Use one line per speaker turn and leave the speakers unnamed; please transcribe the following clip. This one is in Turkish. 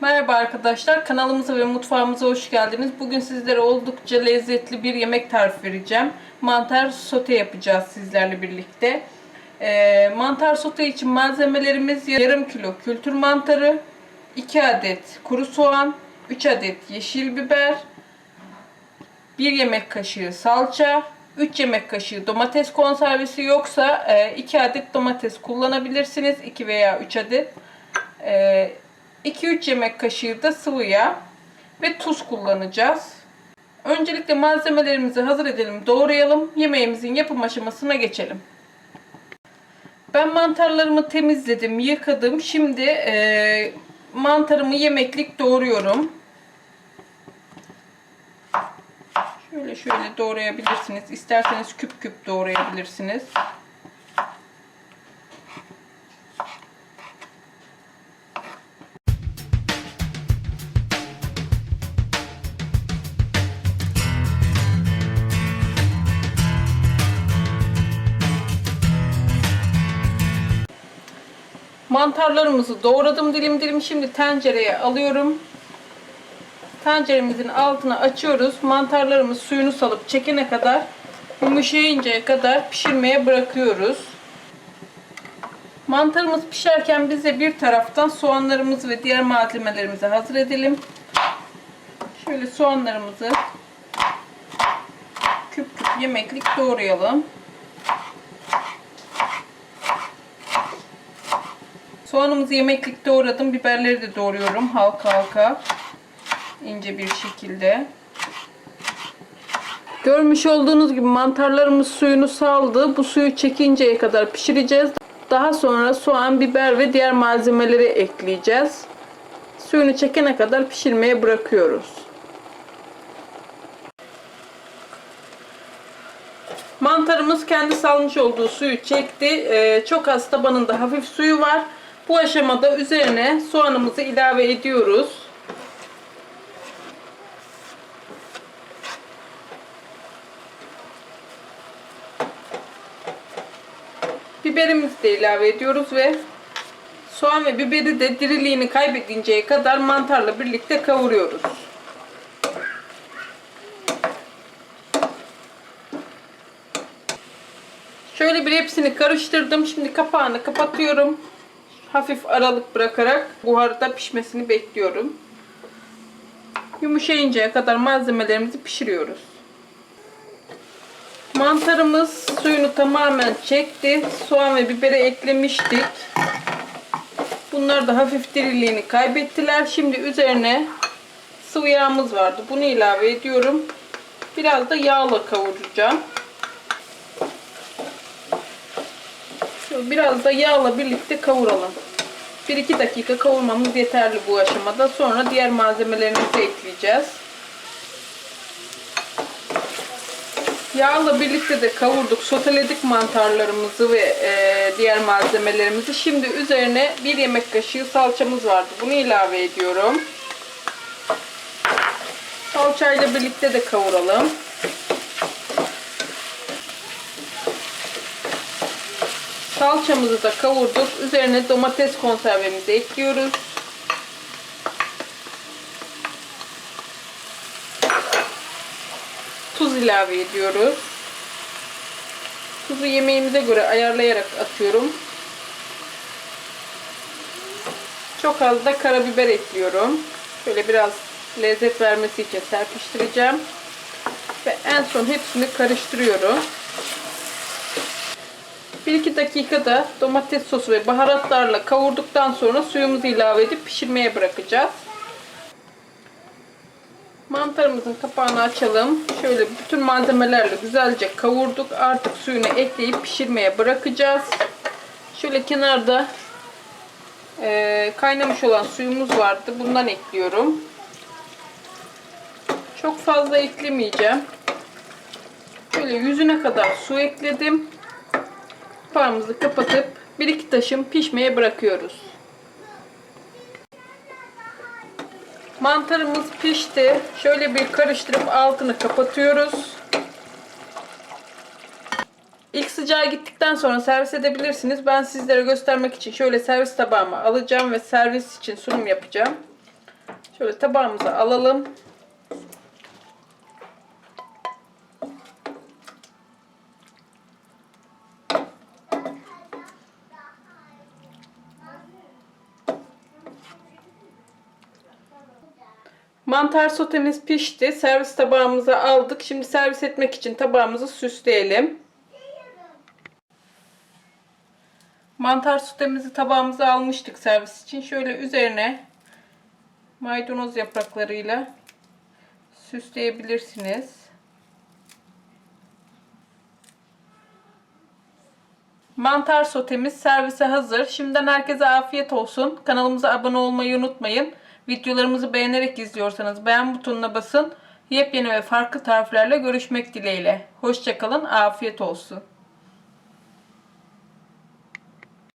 Merhaba arkadaşlar, kanalımıza ve mutfağımıza hoş geldiniz. Bugün sizlere oldukça lezzetli bir yemek tarifi vereceğim. Mantar sote yapacağız sizlerle birlikte. Ee, mantar sote için malzemelerimiz yarım kilo kültür mantarı, 2 adet kuru soğan, 3 adet yeşil biber, 1 yemek kaşığı salça, 3 yemek kaşığı domates konservesi yoksa 2 adet domates kullanabilirsiniz. 2 veya 3 adet. Ee, 2-3 yemek kaşığı da sıvı yağ ve tuz kullanacağız. Öncelikle malzemelerimizi hazır edelim, doğrayalım. Yemeğimizin yapım aşamasına geçelim. Ben mantarlarımı temizledim, yıkadım. Şimdi e, mantarımı yemeklik doğruyorum. Şöyle şöyle doğrayabilirsiniz. İsterseniz küp küp doğrayabilirsiniz. Mantarlarımızı doğradım dilim dilim. Şimdi tencereye alıyorum. Tenceremizin altını açıyoruz. Mantarlarımız suyunu salıp çekene kadar yumuşayıncaya kadar pişirmeye bırakıyoruz. Mantarımız pişerken biz de bir taraftan soğanlarımızı ve diğer malzemelerimizi hazır edelim. Şöyle soğanlarımızı küp küp yemeklik doğrayalım. Soğanımızı yemeklik doğradım. Biberleri de doğruyorum halka halka. ince bir şekilde. Görmüş olduğunuz gibi mantarlarımız suyunu saldı. Bu suyu çekinceye kadar pişireceğiz. Daha sonra soğan, biber ve diğer malzemeleri ekleyeceğiz. Suyunu çekene kadar pişirmeye bırakıyoruz. Mantarımız kendi salmış olduğu suyu çekti. Ee, çok az tabanında hafif suyu var. Bu aşamada üzerine soğanımızı ilave ediyoruz. Biberimizi de ilave ediyoruz ve soğan ve biberi de diriliğini kaybedinceye kadar mantarla birlikte kavuruyoruz. Şöyle bir hepsini karıştırdım. Şimdi kapağını kapatıyorum. Hafif aralık bırakarak buharda pişmesini bekliyorum. Yumuşayıncaya kadar malzemelerimizi pişiriyoruz. Mantarımız suyunu tamamen çekti. Soğan ve biberi eklemiştik. Bunlar da hafif diriliğini kaybettiler. Şimdi üzerine sıvı yağımız vardı. Bunu ilave ediyorum. Biraz da yağla kavuracağım. Biraz da yağla birlikte kavuralım. 1-2 dakika kavurmamız yeterli bu aşamada. Sonra diğer malzemelerimizi ekleyeceğiz. Yağla birlikte de kavurduk, soteledik mantarlarımızı ve e, diğer malzemelerimizi. Şimdi üzerine bir yemek kaşığı salçamız vardı. Bunu ilave ediyorum. Salçayla birlikte de kavuralım. Salçamızı da kavurduk. Üzerine domates konservemizi ekliyoruz. Tuz ilave ediyoruz. Tuzu yemeğimize göre ayarlayarak atıyorum. Çok az da karabiber ekliyorum. Şöyle biraz lezzet vermesi için serpiştireceğim. Ve en son hepsini karıştırıyorum. 1-2 dakikada domates sosu ve baharatlarla kavurduktan sonra suyumuzu ilave edip pişirmeye bırakacağız. Mantarımızın kapağını açalım. Şöyle bütün malzemelerle güzelce kavurduk. Artık suyunu ekleyip pişirmeye bırakacağız. Şöyle kenarda e, kaynamış olan suyumuz vardı. Bundan ekliyorum. Çok fazla eklemeyeceğim. Şöyle yüzüne kadar su ekledim kapağımızı kapatıp 1-2 taşım pişmeye bırakıyoruz. Mantarımız pişti. Şöyle bir karıştırıp altını kapatıyoruz. İlk sıcağı gittikten sonra servis edebilirsiniz. Ben sizlere göstermek için şöyle servis tabağıma alacağım ve servis için sunum yapacağım. Şöyle tabağımıza alalım. Mantar sotemiz pişti. Servis tabağımıza aldık. Şimdi servis etmek için tabağımızı süsleyelim. Mantar sotemizi tabağımıza almıştık servis için. Şöyle üzerine maydanoz yapraklarıyla süsleyebilirsiniz. Mantar sotemiz servise hazır. Şimdiden herkese afiyet olsun. Kanalımıza abone olmayı unutmayın. Videolarımızı beğenerek izliyorsanız beğen butonuna basın. Yepyeni ve farklı tariflerle görüşmek dileğiyle. Hoşçakalın, afiyet olsun.